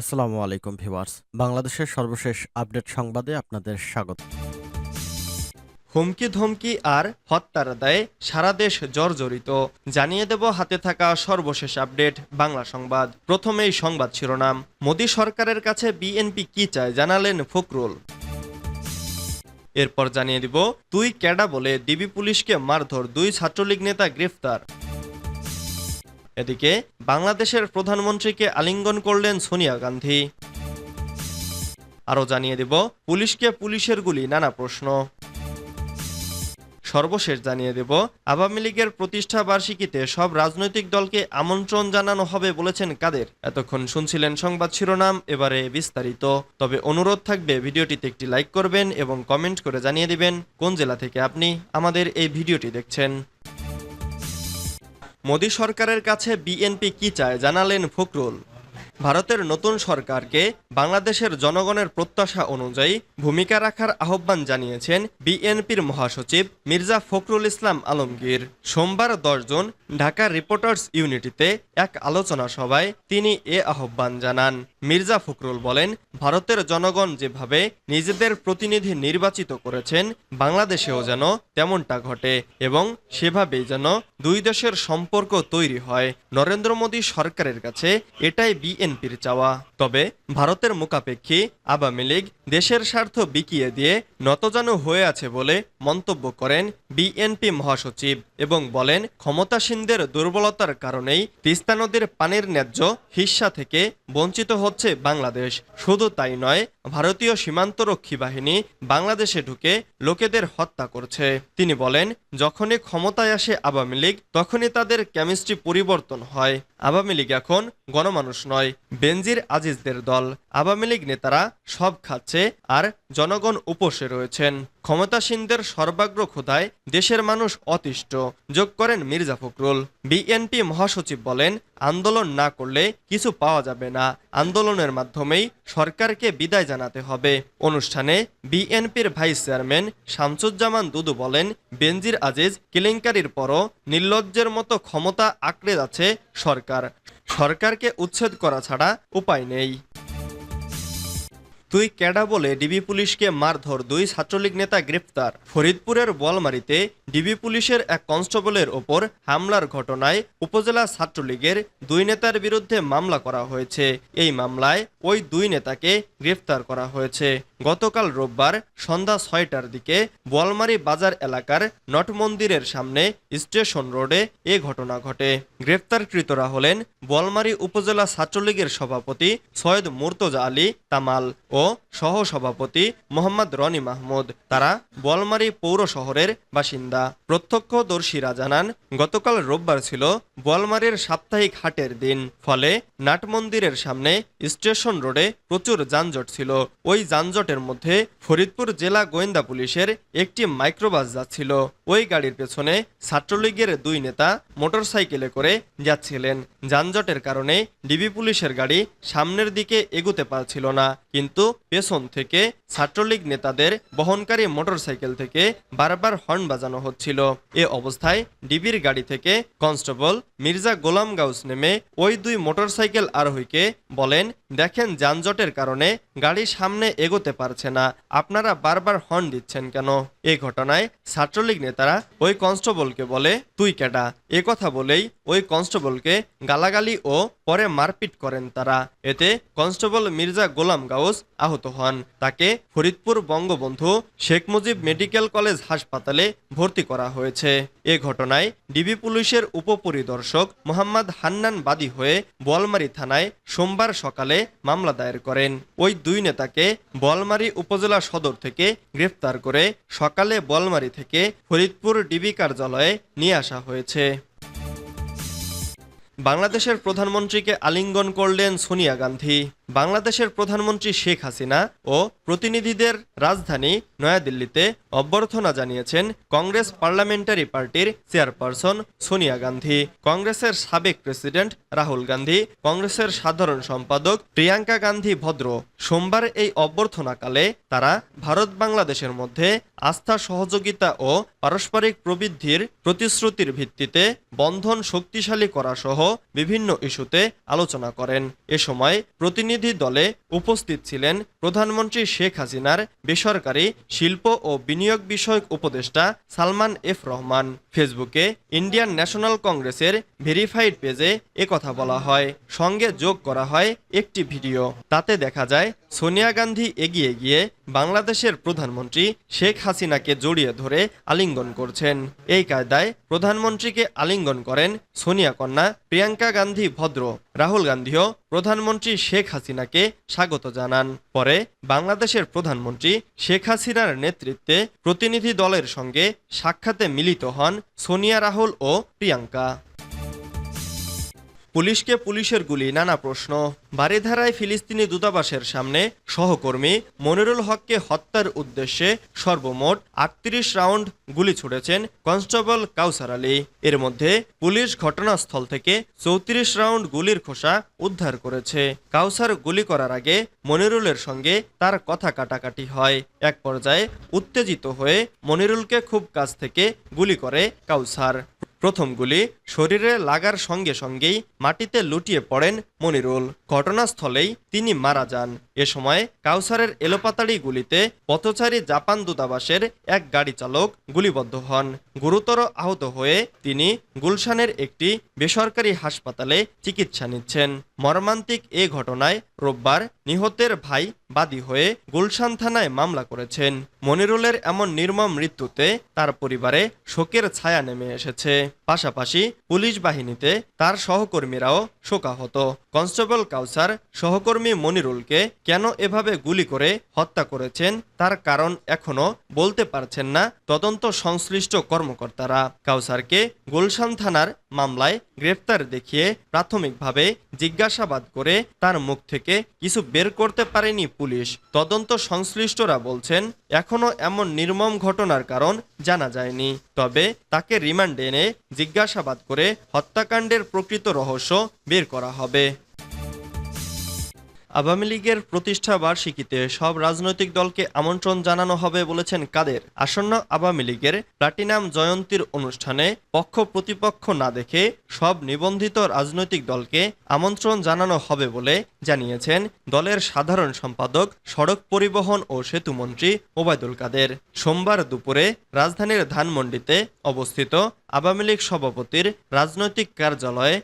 আসসালামু আলাইকুম, ভিউয়ার্স। বাংলাদেশের সর্বশেষ আপডেট সংবাদে আপনাদের স্বাগত। হুমকি ধমকি আর হত্যার দায়ে সারা দেশ জর্জরিত। জানিয়ে দেব হাতে থাকা সর্বশেষ আপডেট, বাংলা সংবাদ। প্রথমেই সংবাদ শিরোনাম। মোদী সরকারের কাছে বিএনপি কি চায় জানালেন ফখরুল। এরপর জানিয়ে দিব, তুই ক্যাডা বলে ডিবি পুলিশকে মারধর দুই ছাত্রলীগ নেতা গ্রেফতার। এদিকে বাংলাদেশের প্রধানমন্ত্রীকে আলিঙ্গন করলেন সোনিয়া গান্ধী। আরও জানিয়ে দেব, পুলিশকে পুলিশের গুলি, নানা প্রশ্ন। সর্বশেষ জানিয়ে দেব, আওয়ামী লীগের প্রতিষ্ঠা বার্ষিকীতে সব রাজনৈতিক দলকে আমন্ত্রণ জানানো হবে বলেছেন কাদের। এতক্ষণ শুনছিলেন সংবাদ শিরোনাম, এবারে বিস্তারিত। তবে অনুরোধ থাকবে, ভিডিওটিতে একটি লাইক করবেন এবং কমেন্ট করে জানিয়ে দিবেন কোন জেলা থেকে আপনি আমাদের এই ভিডিওটি দেখছেন। মোদী সরকারের কাছে বিএনপি কি চায় জানালেন ফখরুল। ভারতের নতুন সরকারকে বাংলাদেশের জনগণের প্রত্যাশা অনুযায়ী ভূমিকা রাখার আহ্বান জানিয়েছেন বিএনপির মহাসচিব মির্জা ফখরুল ইসলাম আলমগীর। সোমবার দশজন ঢাকা রিপোর্টার্স ইউনিটিতে এক আলোচনা সভায় তিনি এ আহ্বান জানান। মির্জা ফখরুল বলেন, ভারতের জনগণ যেভাবে নিজেদের প্রতিনিধি নির্বাচিত করেছেন, বাংলাদেশেও যেন তেমনটা ঘটে এবং সেভাবেই যেন দুই দেশের সম্পর্ক তৈরি হয়। নরেন্দ্র মোদী সরকারের কাছে এটাই বিএনপির চাওয়া। তবে ভারতের মুখাপেক্ষী আওয়ামী লীগ দেশের স্বার্থ বিকিয়ে দিয়ে নতজানু হয়ে আছে বলে মন্তব্য করেন বিএনপি মহাসচিব এবং বলেন, ক্ষমতাসীনদের দুর্বলতার কারণেই তিস্তা নদীর পানির ন্যায্য হিস্সা থেকে বঞ্চিত হচ্ছে বাংলাদেশ। শুধু তাই নয় ভারতীয় সীমান্তরক্ষী বাহিনী বাংলাদেশে ঢুকে লোকেদের হত্যা করছে। তিনি বলেন, যখনই ক্ষমতায় আসে আওয়ামী লীগ, তখনই তাদের কেমিস্ট্রি পরিবর্তন হয়। আওয়ামী লীগ এখন গণমানুষ নয়, বেনজির আজিজদের দল। আওয়ামী লীগ নেতারা সব খাচ্ছে আর জনগণ উপসে রয়েছেন। ক্ষমতাসীনদের সর্বাগ্র ক্ষুধায় দেশের মানুষ অতিষ্ঠ, যোগ করেন মির্জা ফখরুল। বিএনপি মহাসচিব বলেন, আন্দোলন না করলে কিছু পাওয়া যাবে না। আন্দোলনের মাধ্যমেই সরকারকে বিদায় জানাতে হবে। অনুষ্ঠানে বিএনপির ভাইস চেয়ারম্যান শামসুজ্জামান দুদু বলেন, বেনজির আজিজ কেলেঙ্কারির পরও নির্লজ্জের মতো ক্ষমতা আঁকড়ে যাচ্ছে সরকার। সরকারকে উচ্ছেদ করা ছাড়া উপায় নেই। তুই ক্যাডা বলে ডিবি পুলিশকে মারধর দুই ছাত্রলীগ নেতা গ্রেপ্তার। ফরিদপুরের বলমারিতে ডিবি পুলিশের এক কনস্টেবলের ওপর হামলার ঘটনায় উপজেলা ছাত্রলীগের দুই নেতার বিরুদ্ধে মামলা করা হয়েছে। এই মামলায় ওই দুই নেতাকে গ্রেফতার করা হয়েছে। গতকাল রোববার সন্ধ্যা ছয়টার দিকে বোয়ালমারি বাজার এলাকার নট মন্দিরের সামনে স্টেশন রোডে এ ঘটনা ঘটে। গ্রেফতারকৃতরা হলেন বোয়ালমারি উপজেলা ছাত্রলীগের সভাপতি সৈয়দ মুর্তজা আলী তামাল ও সহ সভাপতি মোহাম্মদ রনি মাহমুদ। তারা বোয়ালমারি পৌর শহরের বাসিন্দা। প্রত্যক্ষদর্শীরা জানান, গতকাল রোববার ছিল বোয়ালমারির সাপ্তাহিক হাটের দিন। ফলে নাট মন্দিরের সামনে স্টেশন রোডে প্রচুর যানজট ছিল। ওই যানজটের মধ্যে ফরিদপুর জেলা গোয়েন্দা পুলিশের একটি মাইক্রোবাস যাচ্ছিল। ওই গাড়ির পেছনে ছাত্রলীগের দুই নেতা মোটরসাইকেলে করে যাচ্ছিলেন। যানজটের কারণে ডিবি পুলিশের গাড়ি সামনের দিকে এগুতে পারছিল না। কিন্তু পেছন থেকে ছাত্রলীগ নেতাদের বহনকারী মোটরসাইকেল থেকে বারবার হর্ন বাজানো হচ্ছিল। এ অবস্থায় ডিবির গাড়ি থেকে কনস্টেবল মির্জা গোলাম গাউস নেমে ওই দুই মোটরসাইকেল আরোহীকে বলেন, দেখেন যানজটের কারণে গাড়ি সামনে এগোতে পারছে না। আপনারা বারবার হর্ন দিচ্ছেন কেন? এ ঘটনায় ছাত্রলীগ নেতারা ওই কনস্টেবলকে বলে, তুই কেডা? এ কথা বলেই ওই কনস্টেবলকে গালাগালি ও পরে মারপিট করেন তারা। এতে কনস্টেবল মির্জা গোলাম গাউস আহত হন। তাকে ফরিদপুর বঙ্গবন্ধু শেখ মুজিব মেডিকেল কলেজ হাসপাতালে ভর্তি করা হয়েছে। এ ঘটনায় ডিবি পুলিশের উপপরিদর্শক মোহাম্মদ হান্নান বাদী হয়ে বোয়ালমারি থানায় সোমবার সকালে মামলা দায়ের করেন। ওই দুই নেতাকে বোয়ালমারি উপজেলা সদর থেকে গ্রেফতার করে সকালে বোয়ালমারি থেকে ফরিদপুর ডিবি কার্যালয়ে নিয়ে আসা হয়েছে। বাংলাদেশের প্রধানমন্ত্রীকে আলিঙ্গন করলেন সোনিয়া গান্ধী। বাংলাদেশের প্রধানমন্ত্রী শেখ হাসিনা ও প্রতিনিধিদের রাজধানী নয়াদিল্লিতে অভ্যর্থনা জানিয়েছেন কংগ্রেস পার্লামেন্টারি পার্টির চেয়ারপারসন সোনিয়া গান্ধী। কংগ্রেসের সাবেক প্রেসিডেন্ট রাহুল গান্ধী, কংগ্রেসের সাধারণ সম্পাদক প্রিয়াঙ্কা গান্ধী ভদ্র। সোমবার এই অভ্যর্থনাকালে তারা ভারত বাংলাদেশের মধ্যে আস্থা, সহযোগিতা ও পারস্পরিক প্রবৃদ্ধির প্রতিশ্রুতির ভিত্তিতে বন্ধন শক্তিশালী করা সহ বিভিন্ন ইস্যুতে আলোচনা করেন। এ সময় প্রতিনিধি দলে উপস্থিত ছিলেন প্রধানমন্ত্রী শেখ হাসিনার বেসরকারি শিল্প ও বিনিয়োগ বিষয়ক উপদেষ্টা সালমান এফ রহমান। ফেসবুকে ইন্ডিয়ান ন্যাশনাল কংগ্রেসের ভেরিফাইড পেজে একথা বলা হয়। সঙ্গে যোগ করা হয় একটি ভিডিও। তাতে দেখা যায়, সোনিয়া গান্ধী এগিয়ে গিয়ে বাংলাদেশের প্রধানমন্ত্রী শেখ হাসিনাকে জড়িয়ে ধরে আলিঙ্গন করছেন। এই কায়দায় প্রধানমন্ত্রীকে আলিঙ্গন করেন সোনিয়া কন্যা, প্রিয়াঙ্কা গান্ধী ভদ্র, রাহুল গান্ধীও প্রধানমন্ত্রী শেখ হাসিনাকে স্বাগত জানান। পরে বাংলাদেশের প্রধানমন্ত্রী শেখ হাসিনার নেতৃত্বে প্রতিনিধি দলের সঙ্গে সাক্ষাতে মিলিত হন সোনিয়া, রাহুল ও প্রিয়াঙ্কা। পুলিশকে পুলিশের গুলি, নানা প্রশ্ন। বারিধারায় ফিলিস্তিনি দূতাবাসের সামনে সহকর্মী মনিরুল হককে হত্যার উদ্দেশ্যে সর্বমোট আটত্রিশ রাউন্ড গুলি ছুড়েছেন কনস্টেবল কাউসার আলী। এর মধ্যে পুলিশ ঘটনাস্থল থেকে চৌত্রিশ রাউন্ড গুলির খোসা উদ্ধার করেছে। কাউসার গুলি করার আগে মনিরুলের সঙ্গে তার কথা কাটাকাটি হয়। এক পর্যায়ে উত্তেজিত হয়ে মনিরুলকে খুব কাছ থেকে গুলি করে কাউসার। প্রথম গুলি শরীরে লাগার সঙ্গে সঙ্গেই মাটিতে লুটিয়ে পড়েন মনিরুল। ঘটনাস্থলেই তিনি মারা যান। এ সময় কাউসারের এলোপাতাড়ি গুলিতে পথচারী জাপান দূতাবাসের এক গাড়ি চালক গুলিবদ্ধ হন। গুরুতর আহত হয়ে তিনি গুলশানের একটি বেসরকারি হাসপাতালে চিকিৎসা নিচ্ছেন। মর্মান্তিক এ ঘটনায় রোববার নিহতের ভাই বাদী হয়ে গুলশান থানায় মামলা করেছেন। মনিরুলের এমন নির্মম মৃত্যুতে তার পরিবারে শোকের ছায়া নেমে এসেছে। পাশাপাশি পুলিশ বাহিনীতে তার সহকর্মীরাও শোকাহত। কনস্টেবল কাউসার সহকর্মী মনিরুলকে কেন এভাবে গুলি করে হত্যা করেছেন তার কারণ এখনও বলতে পারছেন না তদন্ত সংশ্লিষ্ট কর্মকর্তারা। কাউসারকে গুলশান থানার মামলায় গ্রেফতার দেখিয়ে প্রাথমিকভাবে জিজ্ঞাসাবাদ করে তার মুখ থেকে কিছু বের করতে পারেনি পুলিশ। তদন্ত সংশ্লিষ্টরা বলছেন, এখনও এমন নির্মম ঘটনার কারণ জানা যায়নি। তবে তাকে রিমান্ডে এনে জিজ্ঞাসাবাদ করে হত্যাকাণ্ডের প্রকৃত রহস্য বের করা হবে। আওয়ামী লীগের প্রতিষ্ঠা বার্ষিকীতে সব রাজনৈতিক দলকে আমন্ত্রণ জানানো হবে বলেছেন কাদের। আসন্ন আওয়ামী লীগের প্লাটিনাম জয়ন্তীর অনুষ্ঠানে পক্ষ প্রতিপক্ষ না দেখে সব নিবন্ধিত রাজনৈতিক দলকে আমন্ত্রণ জানানো হবে বলে জানিয়েছেন দলের সাধারণ সম্পাদক, সড়ক পরিবহন ও সেতুমন্ত্রী ওবায়দুল কাদের। সোমবার দুপুরে রাজধানীর ধানমন্ডিতে অবস্থিত আওয়ামী লীগ সভাপতির রাজনৈতিক কার্যালয়ে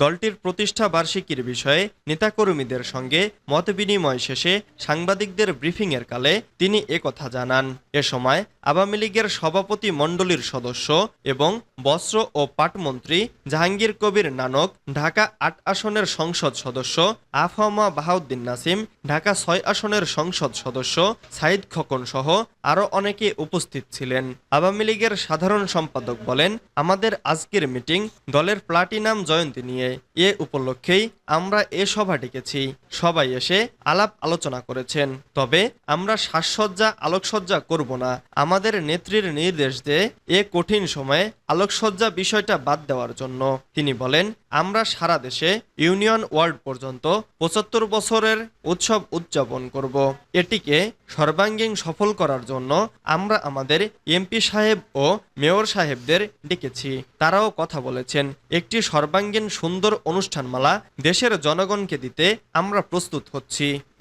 দলটির প্রতিষ্ঠা বার্ষিকীর বিষয়ে নেতাকর্মীদের সঙ্গে মত বিনিময় শেষে সাংবাদিকদের ব্রিফিংয়ের কালে তিনি একথা জানান। এ সময় আওয়ামী লীগের সভাপতি মণ্ডলীর সদস্য এবং বস্ত্র ও পাটমন্ত্রী জাহাঙ্গীর কবির নানক, ঢাকা আট আসনের সংসদ সদস্য আফহামা বাহাউদ্দিন নাসিম, ঢাকা ছয় আসনের সংসদ সদস্য সাইদ খোকন সহ আরও অনেকে উপস্থিত ছিলেন। আওয়ামী লীগের সাধারণ সম্পাদক বলেন, আমাদের আজকের মিটিং দলের প্লাটিনাম জয়ন্তী নিয়ে। এ উপলক্ষেই আমরা এ সভা ডেকেছি। সবাই এসে আলাপ আলোচনা করেছেন। তবে আমরা সাজসজ্জা, আলোকসজ্জা করব না। আমাদের নেত্রীর নির্দেশ দিয়ে এ কঠিন সময়ে আলোকসজ্জা বিষয়টা বাদ দেওয়ার জন্য। তিনি বলেন, আমরা সারা দেশে ইউনিয়ন ওয়ার্ড পর্যন্ত পঁচাত্তর বছরের উৎসব উদযাপন করব। এটিকে সর্বাঙ্গীন সফল করার জন্য আমরা আমাদের এমপি সাহেব ও মেয়র সাহেবদের ডেকেছি। তারাও কথা বলেছেন, একটি সর্বাঙ্গীন সুন্দর অনুষ্ঠানমালা দেশের জনগণকে দিতে আমরা প্রস্তুত হচ্ছি।